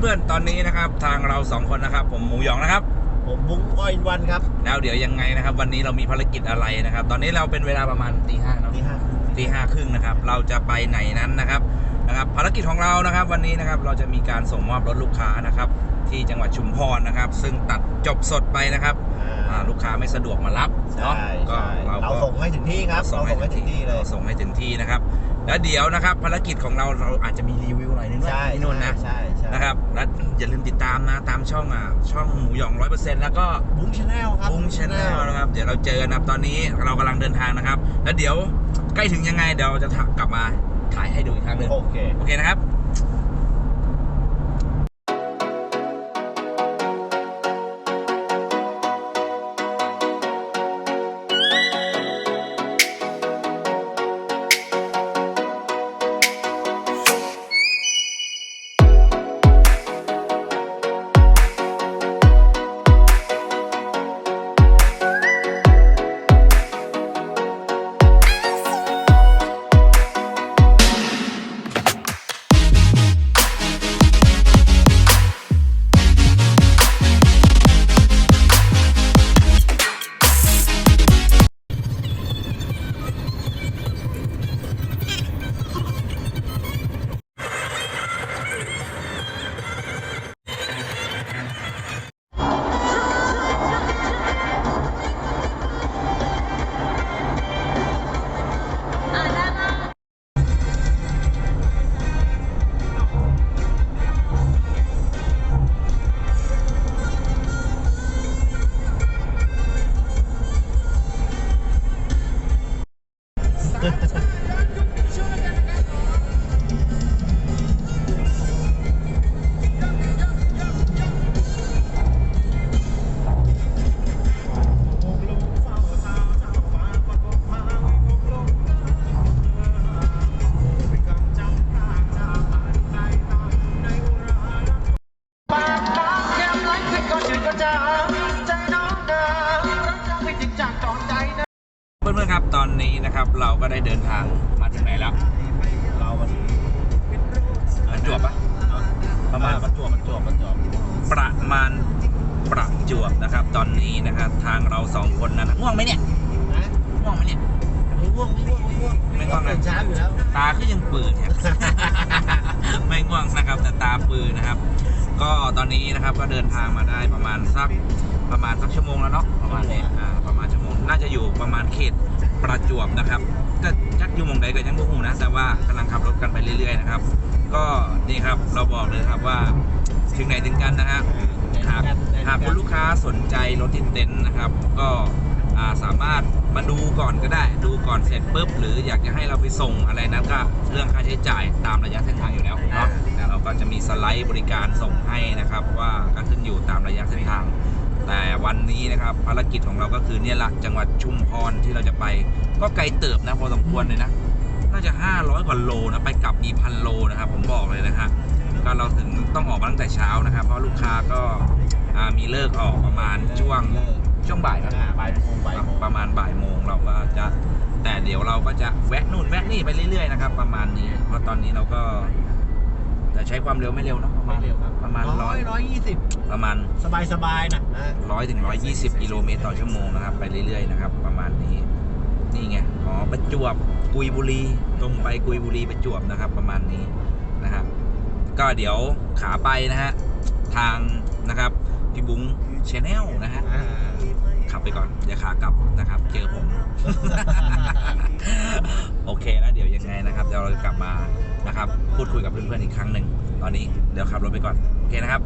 เพื่อนๆ ตอนนี้นะครับ ทางเราสองคนนะครับ ผมหมูหยองนะครับ ผมบุ้งออยวันครับ แล้วเดี๋ยวยังไงนะครับ วันนี้เรามีภารกิจอะไรนะครับ ตอนนี้เราเป็นเวลาประมาณตีห้าเนาะที่ห้าตีห้าครึ่งนะครับ เราจะไปไหนนั้นนะครับนะครับ ภารกิจของเรานะครับ วันนี้นะครับเราจะมีการส่งมอบรถลูกค้านะครับ ที่จังหวัดชุมพรนะครับ ซึ่งตัดจบสดไปนะครับอ่าลูกค้าไม่สะดวกมารับเนาะใช่ก็ใช่เราเราก็ส่งให้ถึงที่ครับเราส่งให้ถึงที่เลยราส่งให้ถึงที่นะครับ แล้วเดี๋ยวนะครับ ภารกิจของเราเราอาจจะมีรีวิวหน่อยนึงด้วยใช่พี่นุ่นนะใช่ใช่นะครับและอย่าลืมติดตามนะตามช่องอะช่องหมูหยองร้อยเปอร์เซ็นต์แล้วก็ บุ้งชาแนลครับ บุ้งชาแนลนะครับ เดี๋ยวเราเจอกันนะครับ ตอนนี้เรากำลังเดินทางนะครับ แล้วเดี๋ยวใกล้ถึงยังไงเดี๋ยวเราจะกลับมาถ่ายให้ดูอีกครั้งหนึ่งโอเค โอเคนะครับ ประจวบประจวบประจวบประมาณประจวบนะครับ ตอนนี้นะครับ ทางเราสองคนนะง่วงไหมเนี่ยนะง่วงไหมเนี่ยไม่ง่วงไม่ง่วงไม่ง่วงไม่ง่วงนะตื่นเช้าอยู่แล้วตาก็ยังปืนเนี่ยไม่ง่วงนะครับแต่ตาปืนนะครับ ก็ตอนนี้นะครับก็เดินทางมาได้ประมาณสักประมาณสักชั่วโมงแล้วเนาะประมาณนี้อ่าประมาณชั่วโมงน่าจะอยู่ประมาณเขตประจวบนะครับ ก็ยักอยู่มองใดก็ยังบ่หูนะแต่ว่ากำลังขับรถกันไปเรื่อยๆนะครับ ก็นี่ครับเราบอกเลยครับว่าถึงไหนถึงกันนะฮะหากหากคุณลูกค้าสนใจรถที่เต็นท์นะครับ ก็สามารถมาดูก่อนก็ได้ ดูก่อนเสร็จปุ๊บหรืออยากจะให้เราไปส่งอะไรนั้นก็เรื่องค่าใช้จ่ายตามระยะเส้นทางอยู่แล้วเนาะแต่เราก็จะมีสไลด์บริการส่งให้นะครับ ว่าก็ขึ้นอยู่ตามระยะเส้นทาง แต่วันนี้นะครับภารกิจของเราก็คือเนี่ยแหละจังหวัดชุมพรที่เราจะไป ก็ไกลเติบนะพอสมควรเลยนะน่าจะ 500 กว่าโลนะไปกลับมีพันโลนะครับผมบอกเลยนะฮะก็เราถึงต้องออกมาตั้งแต่เช้านะครับ เพราะลูกค้าก็อ่ามีเลิกออกประมาณช่วงเลิกช่วงบ่ายครับอ่าบ่ายโมงบ่ายโมงประมาณบ่ายโมงเราก็จะแต่เดี๋ยวเราก็จะแวะนู่นแวะนี่ไปเรื่อยๆนะครับประมาณนี้ เพราะตอนนี้เราก็ จะใช้ความเร็วไม่เร็วเนอะประมาไม่ณเร็วครับประมาณร้ร้ออยยร้อยยี่สิบประมาณ สบายสบายๆนะนะ ร้อยถึงร้อยยี่สิบกิโลเมตรต่อชั่วโมงนะครับ ไปเรื่อยๆนะครับ ประมาณนี้ นี่ไงอ๋อประจวบกุยบุรีตรงไปกุยบุรีประจวบนะครับ ประมาณนี้นะครับ ก็เดี๋ยวขาไปนะฮะทางนะครับพี่บุ้งชแนลนะฮะอ่าขับไปก่อนอย่าขากลับนะครับ เจอผม โอเคแล้วเดี๋ยวยังไงนะครับเดี๋ยวเราจะกลับมา นะครับ พูดคุยกับเพื่อนๆอีกครั้งหนึ่งตอนนี้เดี๋ยวขับรถไปก่อน โอเคนะครับ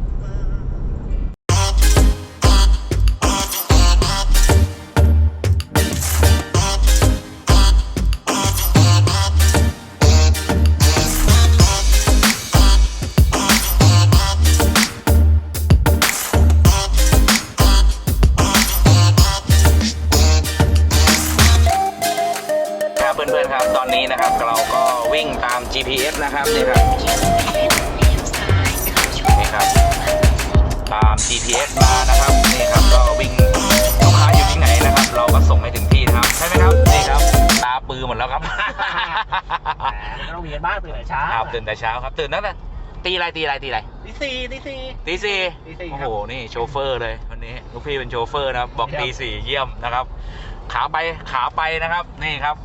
พื่อนๆครับ ตอนนี้นะครับเราก็วิ่งตาม GPS นะครับนี่ครับนี่ครับ ตาม GPS มานะครับนี่ครับก็วิ่งลูกค้าอยู่ที่ไหนนะครับ เราก็ส่งให้ถึงที่ครับใช่ไหมครับนี่ครับ ตาปือหมดแล้วครับแหมก็ต้องมีกันบ้างตื่นแต่เช้าครับตื่นแต่เช้าครับตื่นตั้งแต่ตีอะไรตีอะไรตีอะไรตีสี่ตีสี่ตีสี่ตีสี่โอ้ครัโหบนี่โชเฟอร์เลยวันนี้ลูกพี่เป็นโชเฟอร์นะครับบอกครับตีสี่เยี่ยมนะครับ ขาไปขาไปนะครับนี่ครับ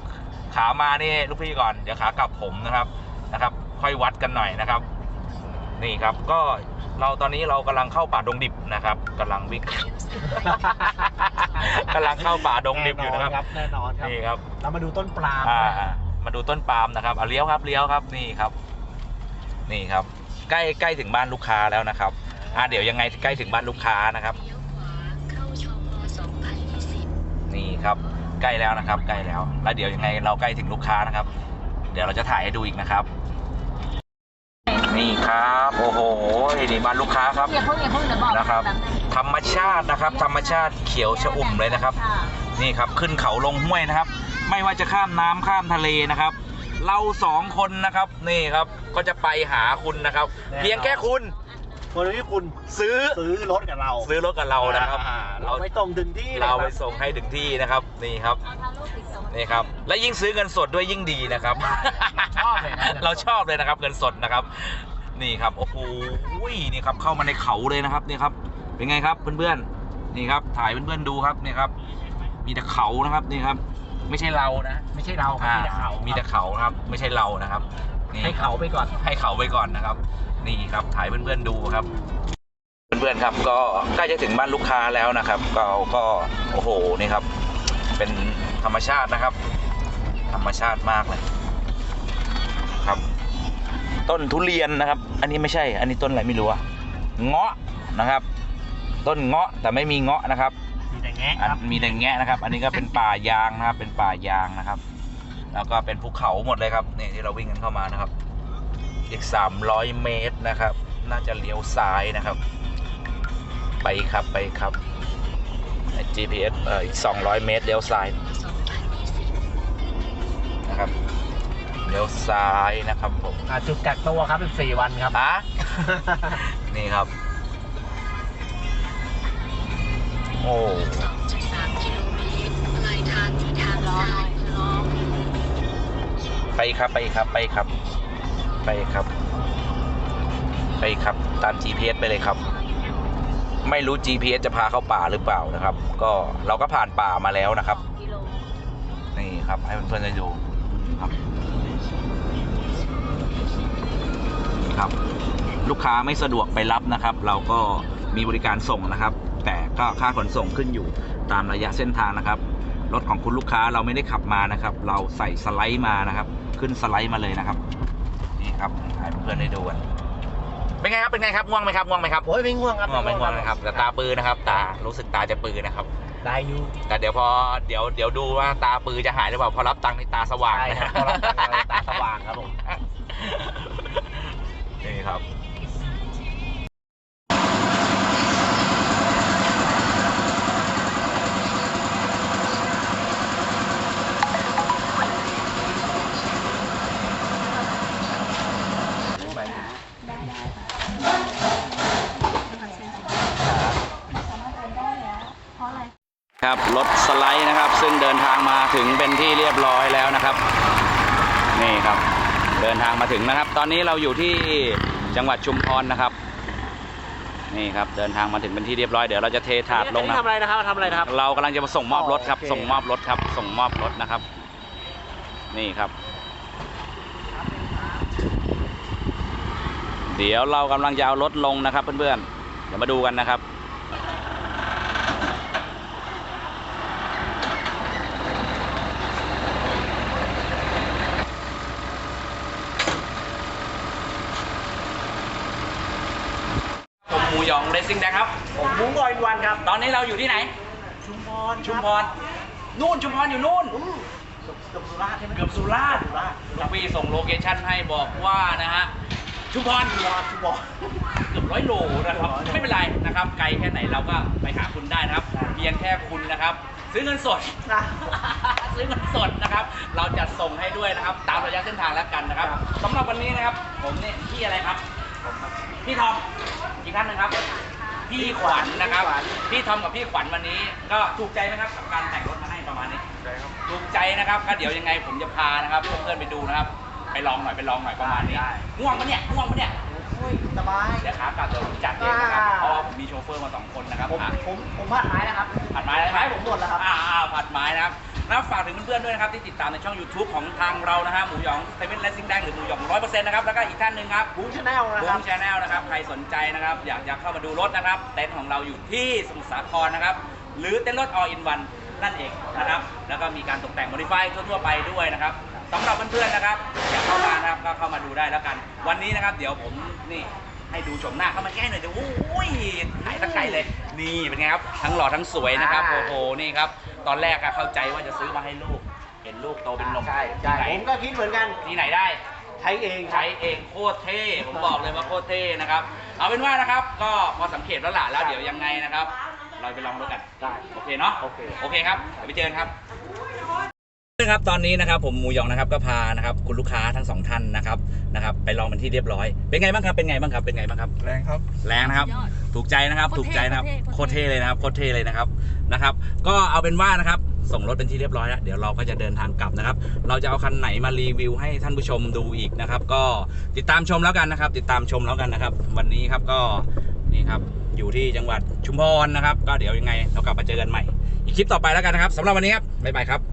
ขามานี่ลูกพี่ก่อนเดี๋ยวขากลับผมนะครับนะครับ ค่อยวัดกันหน่อยนะครับ นี่ครับก็เราตอนนี้เรากำลังเข้าป่าดงดิบนะครับกำลังวิ่งกำลังเข้าป่าดงดิบอยู่นะครับแน่นอนครับนี่ครับเรามาดูต้นปลาล์มอ่ามาดูต้นปาล์มนะครับเอาเลี้ยวครับเลี้ยวครับนี่ครับ นี่ครับ ใกล้ใกล้ถึงบ้านลูกค้าแล้วนะครับอ่าเดี๋ยวยังไงใกล้ถึงบ้านลูกค้านะครับเข้าชม2020นี่ครับ ใกล้แล้วนะครับใกล้แล้ว แล้วเดี๋ยวยังไงเราใกล้ถึงลูกค้านะครับ เดี๋ยวเราจะถ่ายให้ดูอีกนะครับ นี่ครับโอ้โหนี่บ้านลูกค้าครับอย่าเพิ่งอย่าเพิ่งเดี๋ยวบอกนะครับแป๊นึงธรรมชาตินะครับ ธรรมชาติเขียวชอุ่มเลยนะครับค่ะนี่ครับขึ้นเขาลงห้วยนะครับ ไม่ว่าจะข้ามน้ำข้ามทะเลนะครับ เราสองคนนะครับนี่ครับก็จะไปหาคุณนะครับ เพียงแค่คุณ คนที่คุณซื้อซื้อรถกับเราซื้อรถกับเรานะครับ อ่าเราเราไปส่งถึงที่ลยเราคไปบส่งให้ถึงที่นะครับนี่ครับเอาทารูปสีเขียวมานี่ครับ และยิ่งซื้อเงินสดด้วยยิ่งดีนะครับ ชอบเลยนะเราชอบเลยนะครับเงินสดนะครับ นี่ครับโอ้โหนี่ครับเข้ามาในเขาเลยนะครับนี่ครับ เป็นไงครับเพื่อนๆนี่ครับถ่ายเพื่อนๆดูครับนี่ครับ มีแต่เขานะครับนี่ครับ ไม่ใช่เรานะ ไม่ใใช่เราครับอ่ามีแต่เขามีแต่เขานะครับ ไม่ใช่เรานะครับ นี่ให้เขาไปก่อน ให้เขาไปก่อนนะครับ นี่ครับถ่ายเพื่อนๆดูครับ เพื่อนๆครับ ก็ใกล้จะถึงบ้านลูกค้าแล้วนะครับ ก็ก็โอ้โหนี่ครับ เป็นธรรมชาตินะครับ ธรรมชาติมากเลย ครับ ต้นทุเรียนนะครับ อันนี้ไม่ใช่ อันนี้ต้นอะไรไม่รู้อะเงาะนะครับ ต้นเงาะแต่ไม่มีเงาะนะครับมีแต่แงะอันครับมีแต่แงะนะครับ อันนี้ก็เป็นป่ายางนะครับ เป็นป่ายางนะครับ แล้วก็เป็นภูเขาหมดเลยครับนี่ที่เราวิ่งกันเข้ามานะครับ อีก 300 เมตรนะครับ น่าจะเลี้ยวซ้ายนะครับ ไปครับไปครับ GPS เอ่ออีก 200 เมตรเลี้ยวซ้ายนะครับเลี้ยวซ้ายนะครับผมอ่าจุดกักตัวครับ14วันครับ อะ นี่ครับ โอ้ 2.3กิโลเมตรปลายทางที่ทางซ้ายล้อม ไปครับไปครับไปครับ ไปครับ ไปครับ ตาม GPS ไปเลยครับ ไม่รู้ GPS จะพาเข้าป่าหรือเปล่านะครับ ก็เราก็ผ่านป่ามาแล้วนะครับ นี่ครับ ให้เพื่อนๆได้ดูครับครับ ลูกค้าไม่สะดวกไปรับนะครับ เราก็มีบริการส่งนะครับ แต่ก็ค่าขนส่งขึ้นอยู่ตามระยะเส้นทางนะครับ รถของคุณลูกค้าเราไม่ได้ขับมานะครับ เราใส่สไลด์มานะครับ ขึ้นสไลด์มาเลยนะครับ นี่ครับให้เพื่อนๆได้ดูกันเป็นไงครับเป็นไงครับง่วงไหมครับง่วงไหมครับโอ้ยไม่ง่วงครับง่วงไม่ง่วงนะครับแต่ตาปือนะครับ ตารู้สึกตาจะปือนะครับได้อยู่แต่เดี๋ยวพอเดี๋ยวเดี๋ยวดูว่าตาปือจะหายหรือเปล่าพอรับตังค์ในตาสว่างใช่นะครับพอรับตังค์อะไรตาสว่างครับผมนี่ครับครับ ที่เรียบร้อยแล้วนะครับ นี่ครับ เดินทางมาถึงนะครับ ตอนนี้เราอยู่ที่จังหวัดชุมพรนะครับ นี่ครับเดินทางมาถึงเป็นที่เรียบร้อยเดี๋ยวเราจะเทถาดลงนะทำอะไรนะครับทำอะไรนะครับ เรากำลังจะมาส่งมอบรถครับโอเคส่งมอบรถครับ ส่งมอบรถนะครับ นี่ครับ เดี๋ยวเรากำลังจะเอารถลงนะครับ เพื่อนๆเดี๋ยวมาดูกันนะครับ ผม หมูหยองเรซิ่งแดงครับ ผมมุ้งบอยวันครับ ตอนนี้เราอยู่ที่ไหน ชุมพรชุมพร นู่นชุมพรอยู่นู่นเกือบสุราษฎร์ใช่ไหมเกือบสุราษฎร์สุราษฎร์ลูกพี่ส่งโลเคชั่นให้บอกว่านะฮะ ชุมพรชุมพรชุมพร เกือบร้อยโลนะครับร้อยโลไม่เป็นไรนะครับ ไกลแค่ไหนเราก็ไปหาคุณได้นะครับได้เพียงแค่คุณนะครับ ซื้อเงินสดนะซื้อเงินสดนะครับ เราจะส่งให้ด้วยนะครับ ตามระยะเส้นทางแล้วกันนะครับครับสำหรับวันนี้นะครับ ผมเนี่ยพี่อะไรครับ พี่ทอมอีกท่านหนึงครับ พี่ขวัญนะครับ พี่ทอมกับพี่ขวัญวันนี้ ก็ถูกใจไหมครับกับการแต่งรถมาให้ประมาณนี้ใช่ครับถูกใจนะครับก็เดี๋ยวยังไงผมจะพานะครับเพื่อนๆไปดูนะครับ ไปลองหน่อยไปลองหน่อยประมาณนี้ได้ ง่วงปะเนี่ยง่วงปะเนี่ยโอ้ยสบาย เดี๋ยวขากลับเดี๋ยวผมจัดเองนะครับอ่าเพราะว่าผมมีโชเฟอร์มาสองคนนะครับผมอะผม ผมพลาดท้ายนะครับ ผัดไม้ได้ไหมไม้ผมหมดแล้วครับ อ่าอ่าผัดไม้นะครับ แล้วฝากถึงเพื่อนๆด้วยนะครับที่ติดตามในช่อง YouTube ของทางเรานะฮะหมูหยองเซเว่นและซิงแดงหรือหมูหยองร้อยเปอร์เซ็นต์นะครับแล้วก็อีกท่านหนึ่งครับบุ้งชาแนลนะบูครับ มชาแนลนะครับใครสนใจนะครับอยากอยากเข้ามาดูรถนะครับเต็นท์ของเราอยู่ที่สมุทรสาครนะครับหรือเต็นท์รถ all in one นั่นเองนะครับแล้วก็มีการตกแต่ง modify ทั่วๆไปด้วยนะครับสำหรับเพื่อนๆนะครับอยากเข้ามานะครับก็เข้ามาดูได้แล้วกัน วันนี้นะครับเดี๋ยวผมนี่ให้ดูชมหน้าเข้ามาแก้หน่อยเดี๋ยวโอ้ยถ่ายตะไคร้เลย นี่เป็นไงครับทั้งหล่อทั้งสวยนะครับโอ้โหนี่ครับ ตอนแรกอะเข้าใจว่าจะซื้อมาให้ลูก เห็นลูกโตเป็นหนุ่มใช่ใช่ที่ไหนผมก็คิดเหมือนกันที่ไหนได้ ใช้เองใช้เองโคตรเท่ผมบอกเลยว่าโคตรเท่นะครับเอาเป็นว่านะครับ ก็พอสังเกตแล้วล่ะแล้วเดี๋ยวยังไงนะครับ เราไปลองรถกันได้ โอเคเนาะโอเค โอเคครับเดี๋ยวไปเจอกันครับ ครับตอนนี้นะครับผมหมูหยองนะครับก็พานะครับคุณลูกค้าทั้งสองท่านนะครับนะครับไปลองเป็นที่เรียบร้อย เป็นไงบ้างครับเป็นไงบ้างครับเป็นไงบ้างครับแรงครับแรงนะครับยอดถูกใจนะครับโคตรถูกใจนะครับเท่โคโคตตรรเท่เท่เลยนะครับโคตรเท่เลยนะครับนะครับ ก็เอาเป็นว่านะครับส่งรถเป็นที่เรียบร้อยแล้วเดี๋ยวเราก็จะเดินทางกลับนะครับ เราจะเอาคันไหนมารีวิวให้ท่านผู้ชมดูอีกนะครับ ก็ติดตามชมแล้วกันนะครับ ติดตามชมแล้วกันนะครับ วันนี้ครับก็นี่ครับอยู่ที่จังหวัดชุมพรนะครับ ก็เดี๋ยวยังไงเรากลับมาเจอกันใหม่ อีกคลิปต่อไปแล้วกันนะครับสำหรับวันนี้ครับบ๊ายบายครับ